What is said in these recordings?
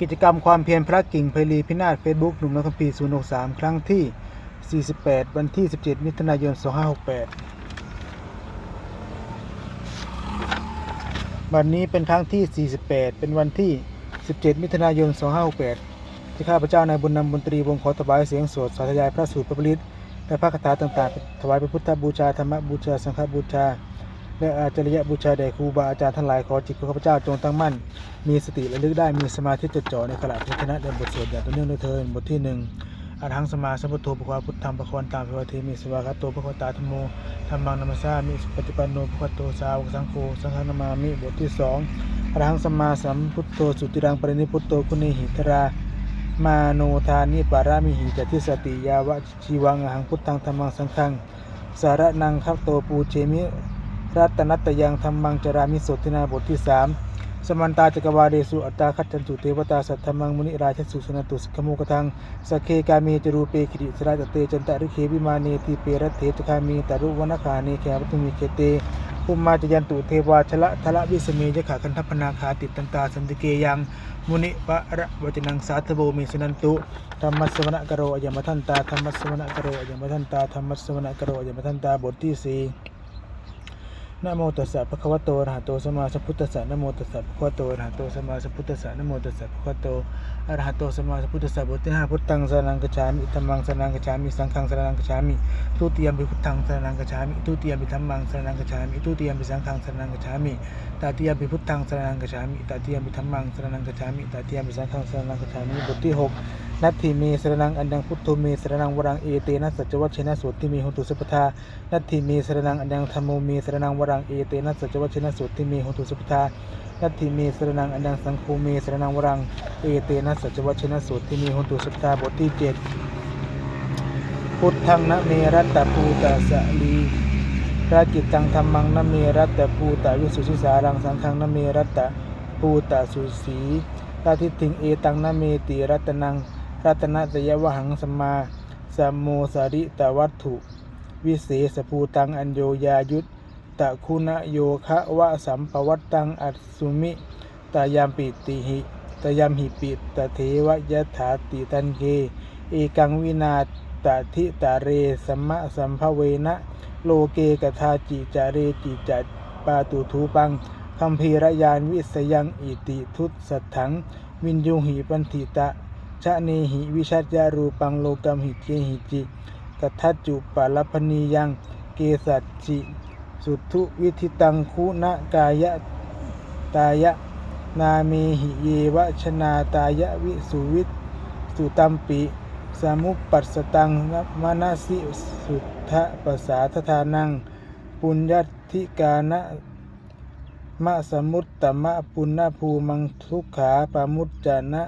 กิจกรรมความเพียรพระกิ่งไพลีพินาศเฟซบุ๊กหนุ่มนักคัมภีร์063ครั้งที่ 48 วันที่ 17 มิถุนายน 2568 วันนี้เป็นครั้งที่ 48 เป็นวันที่ 17 มิถุนายน 2568 ที่ข้าพเจ้านายบุญนำบุญตรีวงขอถวายเสียงสวดสาธยายพระสูตรพระบริตและพระคาถาต่างๆ ถวายเป็นพุทธบูชา ธรรมบูชา สังฆบูชา และอาจารยบูชาแด่ครูบาอาจารย์ทั้งหลายขอจิตของข้าพเจ้าจงตั้งมั่น มีสติระลึกได้มีสมาธิจดจ่อในขณะพิจารณาในบทสวดอย่างต่อเนื่องด้วยเทินบทที่หนึ่งอาทังสมาสัมพุทโธปะควาพุทธังปะควานตามพิวาเทมิสวากาโตปะควตาธโมธรรมังนัมสสามิสปฏิปันโนปะควโตสาวกสังโฆสังฆนามามิบทที่สองอาทังสมาสัมพุทโธสุติรังปรินิพุทโตคุเนหิตรามาโนทานิปารามิหิจติสติยาวะชีวังอหังพุทธังธรรมังสังฆังสารนังคัพโตปูเชมิ รัตนัตยังธรรมังจารามิโสตินาบทที่สามสมันตาจักรวาเดสุอัตตาคัจจันตุเทวตาสัทธมังมุนิราชสุสนตุสขโมกทังสเคกามีจรูเปขิริสราจเตจันตะริเควิมาเนติเปรตเถจคามีตารุวนาคาเนแขวัตุมีเคเตภุมมาจยันตุเทวาชละทละวิสเมยขาคันทัพนาคาติตันตาสันติเกยังมุนิปะระวจนังสาธโบมิสนันตุธรรมสวนะกโรอายมทันตาธรรมสวนะกโรอายมทันตาธรรมสวนะกโรอายมทันตาบทที่สี่ นะโมตัสสะภะคะวะโตอะระหะโตสัมมาสัมพุทธัสสะนะโมตัสสะภะคะวะโตอะระหะโตสัมมาสัมพุทธัสสะนะโมตัสสะภะคะวะโตอะระหะโตสัมมาสัมพุทธัสสะบทที่ห้าพุทธังสรณังกัจฉามิธัมมังสรณังกัจฉามิสังฆังสรณังกัจฉามิทุติยมปิพุทธังสรณังกัจฉามิทุติยมปิธัมมังสรณังกัจฉามิทุติยมปิสังฆังสรณังกัจฉามิตติยมปิพุทธังสรณังกัจฉามิตติยมปิธัมมังสรณังกัจฉามิตติยมปิสังฆังสรณังกัจฉามิบทที่หก นัตถิเมสรณังอันยังพุทโธเมสรณังวรังเอเตนะสัจวัชชนะโสติเมหุตุสัพทานัตถิเมสรนังอันยังธรรมโมเมสรนังวรังเอเตนะสัจวัชนะสุติเมหุตุสุปทานัตถิเมสรนังอันยังสังคูเมสรนังวรังเอเตนะสัจวัชนะสุติเมหุตุสุปทาบทที่เจ็ดพุทธังนะเมรัตตปูตะสะลีราจิตังธรรมังนะเมรัตตปูตะวิสุทธิสารังสังฆังนะเมรัตตปูตะสุสีราทิติงเอตังนะเมติรัตนัง รัตนะตยวหังสมาสัมโมสาริตวัตถุ วิเศษภูตังอัญโยยายุตตะคุณโยคะวะสัมปวัตตังอัตสุมิตายามปิติหิตายามหิปิตเทวยถาติตันเกเอกังวินาตทิตาเรสัมมะสัมภเวนะโลเกกทาจิจาเรจิจัดปาตุทูปังคัมภีรยานวิสยังอิติทุตสัทถัง วินยูหิปันธิตะ ชะเนหิวิชัจยารูปังโลกัมหิเจหิจิกัทัจจุปาลพนียังเกสัจจิ สุทุวิธิตังคุณกายะตายะ นาเมหิเยวชนาตายะวิสุวิตสุตัมปิสมุปปัสตังมนาสิสุทธปัสาทธานัง ปุญญธิกานะมะสมุตตมะปุณณภูมังทุกขาปามุจจานะ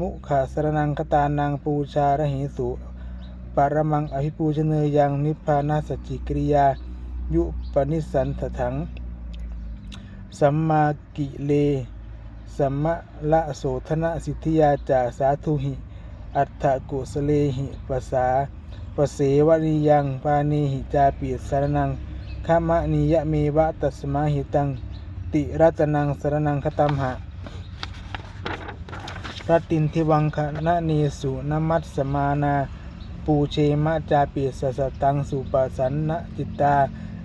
มุขาสรนังคตานังปูชาระเหสุปารมังอภิปูชเนยยังนิพพานาสจิกริยา ยุปนิสันถถัง สัมมากิเลสัมมะละโสธนะสิทธิยาจาสาธุหิ อัฏฐกุสเลหิปสาปเสวนิยังปานีหิจาปิสารนังขามะนิยะเมวะตัสมาหิตัง ติรัตนังสรนังคตัมหะ รตินทิวังคณะเนสุนมัสสมานา ปูเชมะจาปิสสตังสุปสันนจิตตา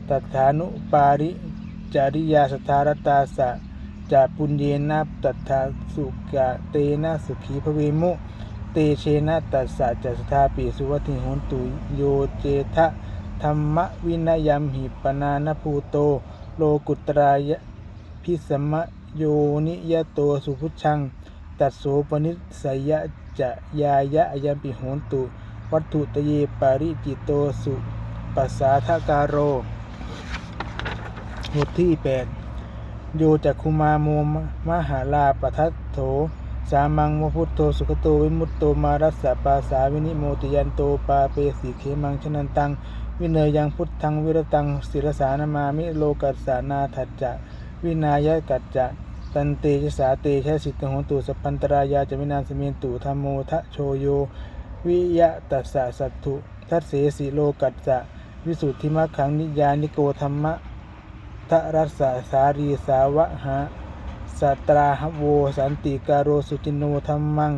ตถานุปาริจาริยาสทารตาสะจาปุญเยนะตัถาสุกะเตนะสุขีภเวมุเตเชนะตัสสะจัสทาปิสุวัติหุนตุโยเจทะธรรมวินยัมหิปนานภูโต โลกุตรายะพิสมะโยนิยโตสุพุชัง ตัดโสปนิสยะจะยายะยัมปิโหนตุ วัตถุตเยปาริจิตโตสุปัสสาทการโรบทที่ 8 โยจักคุมาโมมหาลาปทัตโถ สามังโมพุทโธสุขโตวิมุตโตมารัสสะปาสาวินิโมติยันโตปาเปสีเขมังชนันตัง วิเนยยังพุทธังวิรตังศิรสานามามิโลกัสสานาทัจจะ วินายกัจจะ ตันเตชะสาเตชะสิทธโหตุสัพพันตรายาจะวินานสเมนตุธรรมโมทะโชโย วิยะตัสสะสัตถุ ทัสเสสิโลกัจจะวิสุทธิมัคขังนิยานิโกธรรมะทะรัสสะสารีสาวะหาสสัตราหโวสันติการโรสุจินโนธรรมัง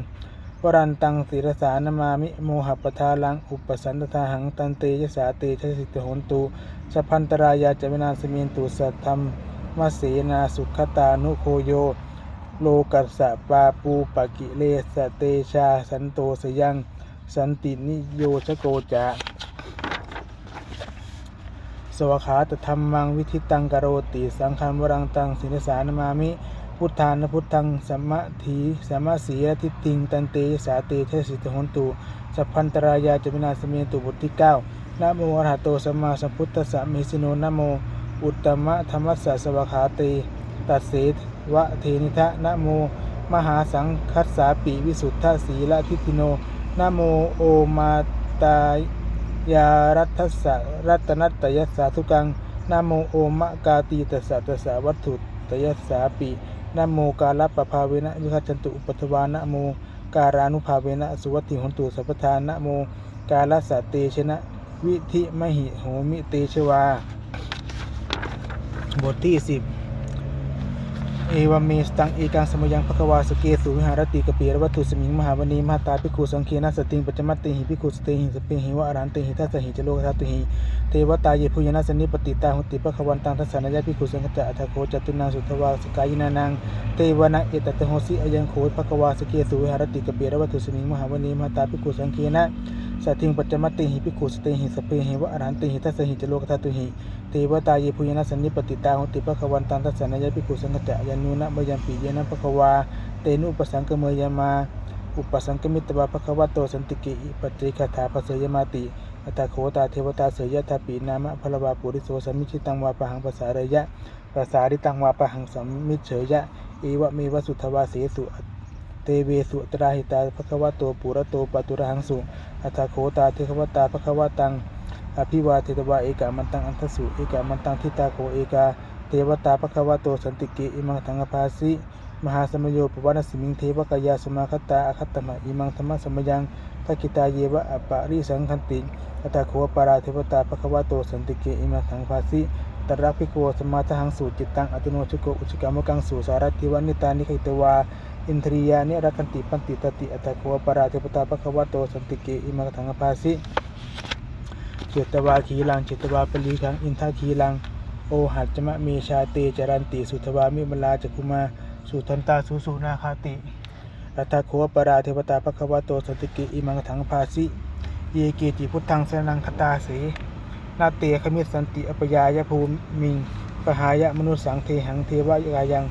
วรันตังศิรสานามามิโมหปทาลังอุปสันตทาหังตันเตยสาเตชสิตโหนตุสัพพันตรายาจเวนาสเมีนตุสัทธรรม เสนาสุขตานุโคโย โลกัสสะปาปูปะกิเลสเตชาสันโตสยัง สันตินิโยชโกจาสวขาตธรรมังวิธิตังกโรติ สังฆังวรังตังสินสานามามิ พุทธานพุทธังสัมมะถีสัมมะสีรทิฏฐิง ตันเตสาเตเทสิตหนตุสัพพันตรายาจมินาสเมตุบทที่เก้านะโมอระหะโตสัมมาสัมพุทธัสสะมิสิโนนะโม อุตตมะธรรมัสสะสวขาติตัดเสวะเทนิทะนะโม มหาสังคัสสาปิวิสุทธสีละทิติโนนะโมโอมาตายารัตสสะรัตนัตยัสสาธุกังนะโมโอมะกาตีตัสสะตัสสะวัตถุตยัสสาปินะโมกาลปภาเวนะวิคัจจันตุอุปัฏฐวานะโมการานุภาเวนะสุวัตถิหนตุสัพพทานะโม กาลสะเตชนะ วิธิมหิโหมิเตชวา บทที่สิบเอวเมสตังเอกังสมยังภควาสเกสุวิหารติกปีรวัตถุสมิงมหาวณีมหาตาภิกขุสังเคนะสติงปัจจมัตติหิภิกขุสเตหิสเปหิวะอรันเตหิทัสหิจโลกทัตติหิเทวตาเยพุยนะสนิปติตาหุติภควันตังทัสานายะภิกขุสังฆจะอัตโคจตุนังสุทวาสกายินานังเทวนะเอตตะโหสิอยังโคภควาสเกสุวิหารติกปีรวัตถุสมิงมหาวณีมหาตาภิกขุสังเคนะ สติงปัจจมัตติหิภิขุสเตหิสเปหิวะอรันเตหิทัสหิจโลกทัตติหิเทวตาเยพุยนะสันนิปติตาหุติภควันตังทัสนายะภิขุสังฆจะยันนูนะมยัมปิเยนะภควาเตนุปสังกเมยมาอุปสังกมิตวาภควโตสันติกิปัจเจคาถาภเสยมาติอัตโคตาเทวตาเสยยะทาปีนามะพลวาปุริโสสมิชิตังวาปะหังภาษาเรยะภาษาริตังวาปะหังสัมมิเฉยยะเอวะเมวสุทวาเสสุอัต เตเวสุตราหิตาภควโตปุระโตปตุระหังสุอัตถโคตาเทควตาภควตังอภิวาเทตวาเอกามันตังอันทสุเอกามันตังทิตาโคเอกาเทวตาปะควะโตสันติเกอิมังทังภาสิมหาสมโยปวันสิมิงเทวกายาสมาคตาอคัตตมะอิมังธรรมสมยังทักิตาเยวะอปะริสังคันติอัตาโคปาราเทวตาปะควะโตสันติเกอิมังทังภาสิตระภิโกสมาทหังสูจิตตังอตุโนชโกอุชกามกังสูสารติวานิตานิขิตวา อินทรียานิรักันติปันติตติอัตาโคปราเทวตาปะคะวะโตสันติเกอิมังทังภาสิเจตวาขีลังเจตวาปลีขังอินทาขีลังโอหัจจมะเมชาเตจรันติสุทวามิมลาจักุมาสุทันตาสุสุนาคาติรัตโคปราเทวตาปะคะวะโตสนติกิอิมังถังภาสิเยเกจิพุทธังสนังคตาเสนาเตขมิตสันติอปยายภูมิงปหายะมนุสังเทหังเทวายายัง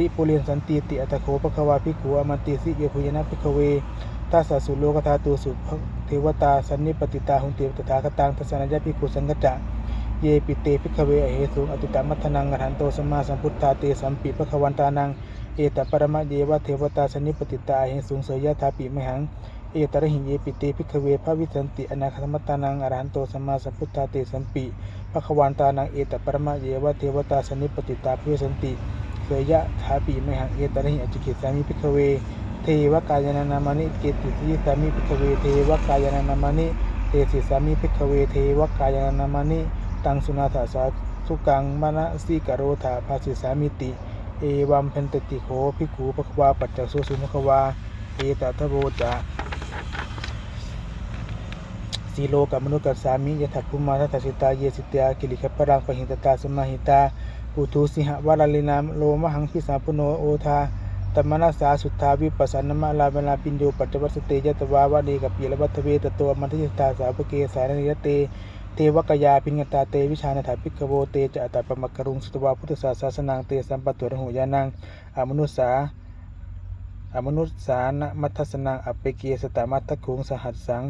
ริปุเรนสันติติอัตโคปะควาภิกขุอมันติสิเยพุยนะภิกขเวตาสาสุโลกธาตูสุภเทวตาสันนิปติตาหุงเทวตถาคตังทัศนยภิกขุสังกจะเยปิเตภิกขเวอเหสุงอตุตมัทนังอรหันโตสัมมาสัมพุทธาเตสัมปิภควันตานังเอตปรมะเยวะเทวตาสันนิปติตาอเหสุงเสยยะทาปิมหังเอตระหิเยปิเตภิกขเวพระวิสันติอนาคตมัตตานังอรหันโตสัมมาสัมพุทธาเตสัมปิภควันตานังเอตปรมะเยวะเทวตาสันนิปติตาพระวิสันติ ยยะทาปิมหังเอตระหิอจิกิสามิภิกเว เทวกายนานามานิเกติสิสามิพิกเว เทวกายนานามานิเตสิสามิพิกเว เทวกายนานามานิตังสุนาถาสาสุกังมณสิกโรธาภาสิสามิติ เอวัมเพนตติโขภิกขุปะควาปัจจกโสสุมขวาเอตทะโวจาสีโลกับมนุษย์กับสามิยถัตภุมาทัตสิตาเยสิตากิริขปรังปหิตตาสมาหิตา ปุถุสิหวาลลินามโลมหังพิสาปุโนโอทาตมนัสาสุทธาวิปัสสนมะลาเวลาปิญโยปัจจวัสสเตยตวาวะเดกับปีละวัตเวตตัวมัทยิตาสาวเกสารนิยเต เทวกยาพิญตาเตวิชานาถาภิกโวเตจะอัตตปมกรุงสุตวาพุทธศาสนางเตสัมปตุระหุยานังอมนุสาอมนุษสานะมัทสนังอเปเกสตามัทคุงสหัสสัง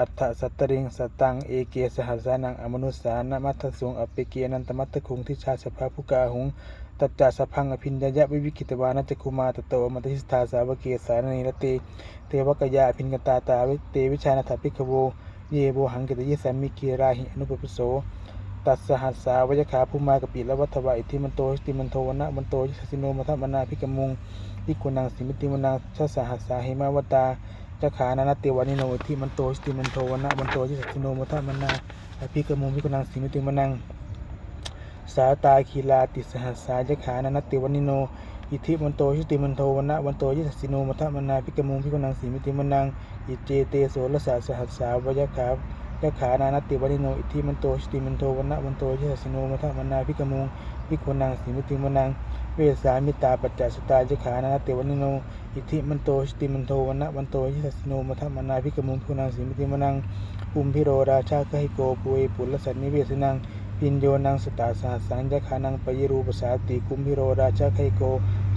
อัฏฐสัตตริงสตัง เอเกสหัสานัง อมนุสานะมัทสุงอเปเกนันตมัทคุงทิชาสภาภุกาหุงตัจจสพังอภินญญะวิวิกิตวานัจคุมาตโตมัตติสธาสาวเกสารณีรเตเทวกยาอภินกตาตาวิเตวิชานาถาภิกขโว เยโวหังกิตยิสัมมิกีราหิอนุปปโสตัสสหัสสาวยขาภูมากปิละวัฏวะอิทิมันโตติมันโทวนะมันโตยิสสิโนมัทมนาภิกมุงพิกุนังสิมิติมนังชาสหัสสาหิมาวตา จขานานาเตวานิโนอิทิมันโตหิติมันโทวันะมันโตยิสสิโนมัทมนาภิกมุงพิกนังสิมิติมันังสาตาคีลาติสหัสสายขานันาติวานิโนอิทธิมันโตชิติมันโทวันนะวันโตยิสสสิโนมัทะมนาพิกมุงพิกนังสีมิติมนังอิเจเตโสรสาสหัสสาวยะขายะขานานาติวันิโนอิทธิมันโตชิติมันโทวันนะวันโตยิสสสิโนมัทะมนาพิกมุงพิกนังสีมิติมนัง เวสามิตาปัจจสตายะขานานติวันิโน อิทิมันโตชติมันโทวันะวันโตยิสสสิโนมัทมนาพิกมุงพิกนังสีมิติมนังอุมพิโรราชาคหิโกปุเอปุลสันนิเวสนังปิญโยนังสตาสาสังยคานังปยิรูปสาติกุมพิโรราชาไคโก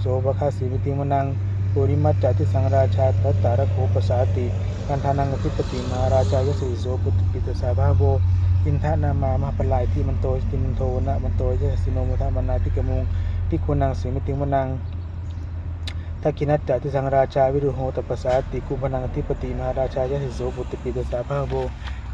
โสภคาสีมิติมนังปุริมัจจติสังราชาทัตตารโคปสาติกันทานังอธิปติมาราชายสีโสปุตตปิตสาภาโบอินทนามามหาปลายที่มันโตสติมันโทนะมันโตยสิโนมุทามนาพิกมุง พิกุนังสีมิติมนังทักินัจจติสังราชาวิรุโหตปสาติกุมพนังอธิปติมาราชายสิโสปุตตปิตสาภาโบ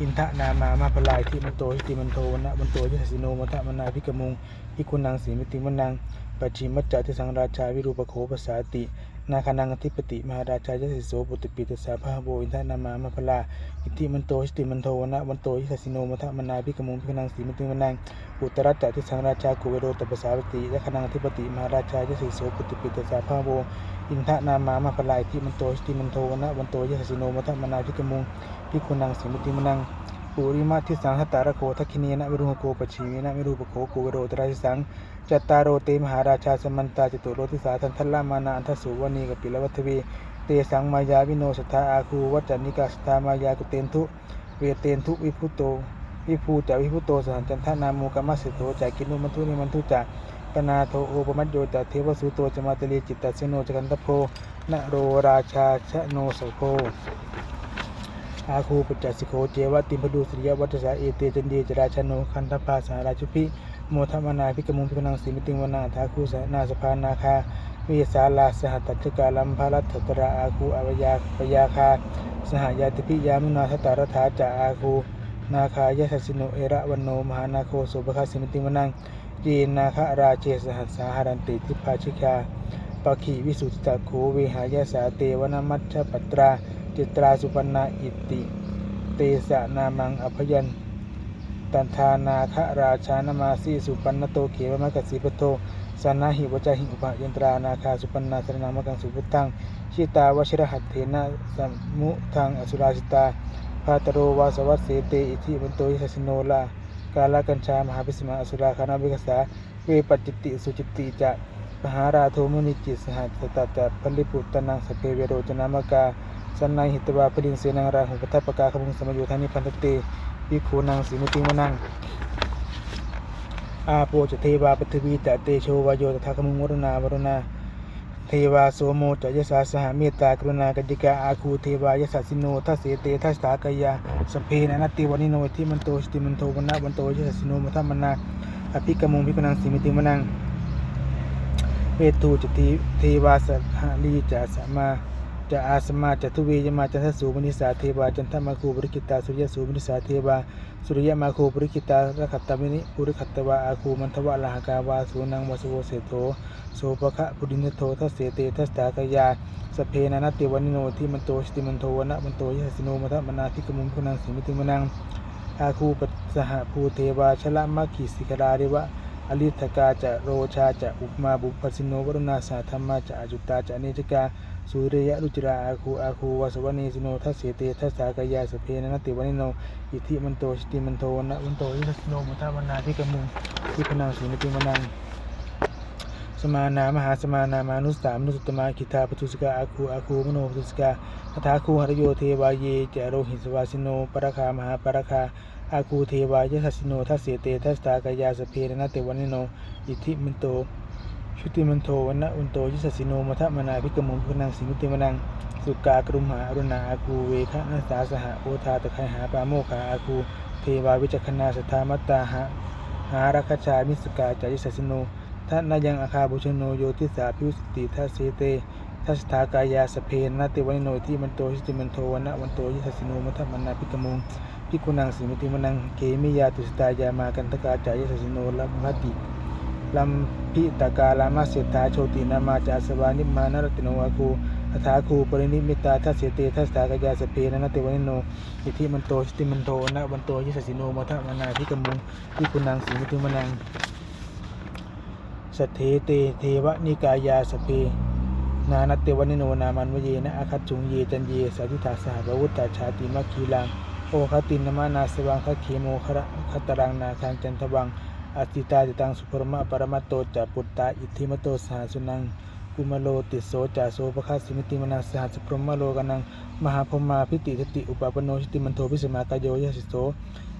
อินทะนามามาพลายที่มันโตหิติมันโทนะมันโตยสิโนมทะมนาพิกมุงพิคุณังสีมิติมนังปัจฉิมัจจติสังราชาวิรูปโคปสาติ นาคานังอธิปติมหาราชายสิโสปุตติปิตสาภาโบอินทนามามาพลาอิติมันโตหิติมันโทนะมันโตยิสสิโนมัทมนาพิกมุงพิคุณังสีมิติมนังอุตรัจจติสังราชากุเวโรตปสาปติยะคานังอธิปติมหาราชายสิโสปุตติปิตสาภาโบอินทนามามาพลายที่มันโตหิติมันโทนะมันโตยิสสิโนมัทมนาพิกมุงพิคุณังสีมิติมนัง ปุริมาทิสังหตารโคทักขิเนนะวิรุหโกปชีวินะวิรูปโคกวโรตราชิสังจัตตารโรเตมหาราชาสมันตาจตุโรติสาทันทัลลามานาอันทสุวณีกปิลวัตเวเตสังมายาวิโนสทธาอาคูวัจจนิกาสทามายากุเตนทุเวเตนทุวิพุโตวิภูจะวิพุโตสันจันทนามูกมัสสิโตจากกินุมันทุนิมันทุจะปนาโทโอปมัจโยจะเทวสุโตจมาตลีจิตตสโนจกันตโพนโรราชาชโนโสโพ อาคูปัจจสิโคเจวะติมพดูสริยวัตสาเอเตจันเดีจราชโนคันธปาสาราชุพิโมทมนาพิกมุงพิกนังสีมิติงวนาทาคูสนาสภานาคาวิสาลาสหตัตถกาลัมภารัตตระอาคูอวยาปยาคาสหายาติพิยามุนาทตารถาจาอาคูนาคายสัสสิโนเอระวันโนมหานาโคสุภคาสิมิติวนังจีนาคาราเจสหัสสาหารันติทิพาชิกาปะขีวิสุทธิตาโคเวหายาสาเตวนามัชปัตรา จิตราสุปรรณาอิติ เตสะนามังอภยันตันทานาคะราชานามาสีสุปันนโตเขวมะกสิปโตสนาหิวจาหิอุปยันตรานาคาสุปันนาสนามกังสุพุตังชิตาวชิรหัตเถนะสัมมุทังอสุราสิตาพาตโรวาสวัสเสเตอิทิมันโตยิสสโนลากาลกัญชามหาพิสมาอสุราคานาวิกษาเวปัจจิติสุจิตติจะมหาราโทมุนิจิสหัสตตจะพลิปุตตนังสเพเวโรจนามกา สันนัยหิตวาพลิงเสนังราหุปทัปกาขมุงสมยุทานิพันธเตวิคูนังสีมุติมนังอาโปจเทวาปทวีจะเตโชวายโยตถาคมุงวรณาวรณาเทวาโสโมจะยสาสหเมตตากรุณากจิกาอาคูเทวายสัสสิโนทัสเสเตทัสสากายาสพเพนะนติวันิโนทิมันโตสติมันโทวันนะวันโตยสัสสิโนมัทมนาอภิกมุงพิกนังสีมุติมนังเวทูจติเทวาสหลีจะสัมมา จะอาสมาจะทุเวยมาจันทสูมนิสาเทวาจันทมาคูบริกิตาสุริยสูมนิสาเทวาสุริยมาคูบริกิตารขัตตมินิปุริขัตตวาอาคูมันทวะลหกาวาสูนังวสโวเสโธโสภคะปุรินโททัสเสเตทัสตากยาสเพนานติวันิโนที่มันโตสติมันโทวนะมันโตยสิโนมัทมนาทิกมุมพุนังสิมิติมนังอาคูปัสหภูเทวาชละมัคคิสิกราเรวะอลิทกาจะโรชาจะอุปมาบุปสิโนวรุณาสาธรรมาจะอจุตาจะเนจกา สุริยะรุจราอาคูอาคูวาสวนีสิโนทัสเสเตทัสสากายาสเพนนติวันิโนอิทิมันโตชิติมันโทนะวันโตยิสโนมุทาวันนาทิกมุงทิพนังสีนิติมนังสมานามหาสมานามานุสสามนุสตมาคิทาปทุสกาอาคูอาคูมโนปทุสกาคถาคูหรโยเทวาเยจโรหิสวาสิโนปรคามหาปรคาอาคูเทวายทัสสิโนทัสเสเตทัสตากายาสเพรนะเตวันิโนอิทิมันโต ชุติมันโทวันนะอุนโตยิสสิโนมัทมนาพิกมุงพุนังสิมุติมนัง สุกากรุมหาอรุณาอาคูเวคะนัสสาสหโอทาตะไคหาปาโมคาอาคูเทวาวิจักขณาสทธามัตตาหะหารัคชามิสกาจายิสสิโนท่านายังอาคาบุชโนโยติสาพิวสติทัสเสเตทัสถากายาสเพนนาติวันโนที่มันโตชิติมันโทวันนะวันโตยิสสิโนมัทมนาพิกมุงพิกุนังสิมิติมนังเกมิยาตุสตายามากันทกาจายิสสิโนลัมภติ ลัมพิตากาลามาเสตาโชตินามาจาสวานิมานารติโนอาคูอัฐาคูปรินิมิตาทัสเสเตทัสตากายาสเพนะนติวันิโนอิทิมันโตสติมันโทนะวันโตยิสสิโนมัทมนาพิกมุงพิกุณนังสิมิติมนังสเทเตเทวนิกายาสเพนานัตเตวันิโนนามันวเยนะอาคัจจุงเยจันเยสาธิตาสหบวุตตาชาติมัคคีลังโอคตินนมานาสวังคเคโมคระคตตรังนาคังจันทวัง อติตาจิตังสุภรมะปรมัตโตจะปุตตาอิทธิมโตสหสุนังกุมโลติโสจาโสปะคัสสิมิติมนาสหัสพรหมโลกนังมหาพรหมาพิติทติอุปปโนชิติมันโทพิสมากายโยยสิโส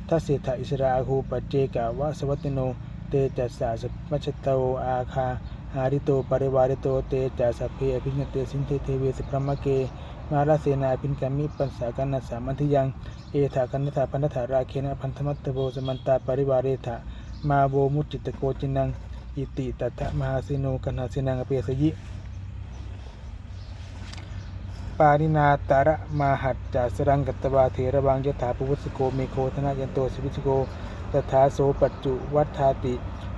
ทัสเสถอิสราอาหูปัจเจกาวะสวัตติโนเตจัสสะสมัชโตอาคาหาริโตปริวาริโตเตจาสัพเพอภิญญเตสินเทเทเวสพรหมเกมาราเสนาพินกามิปัสสากันนัสสามันทิยังเอถาคันนถาพันธาราเคนะพันธมัตตโบสมันตาปริวาเรถา มาโบมุจิตโกจินัง อิติตัตถะมหาสิโนกันหาสินังอเปสยิ ปารินาตาระมาหัจจาสรังกัตตวาเถระวังยถาปุวุสโกเมโคธนายันโตสิวิชโกตถาโสปัจจุวัฏฐาติ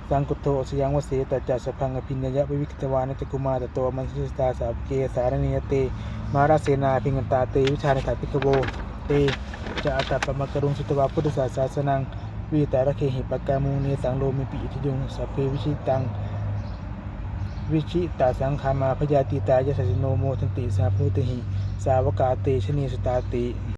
สังกุโตสยังวเสตจัสสพังอภิญญยะวิวิคตวานจกุมารตโตมันสิสตาสาวเกสารณียเต มาราเสนาพิงันตาเตวิชาณถาพิกโวเตจะอัตตปมกรุงสุตวาพุทธศาสสนัง วีตาระเคหิปกามูเนสังโลมิปิอิทิยุงสัพเพวิชิตัง วิชิตาสังขามาพยาติตายสสิโนโมทันติสาภูติหิ สาวกาเตชนีสตาติ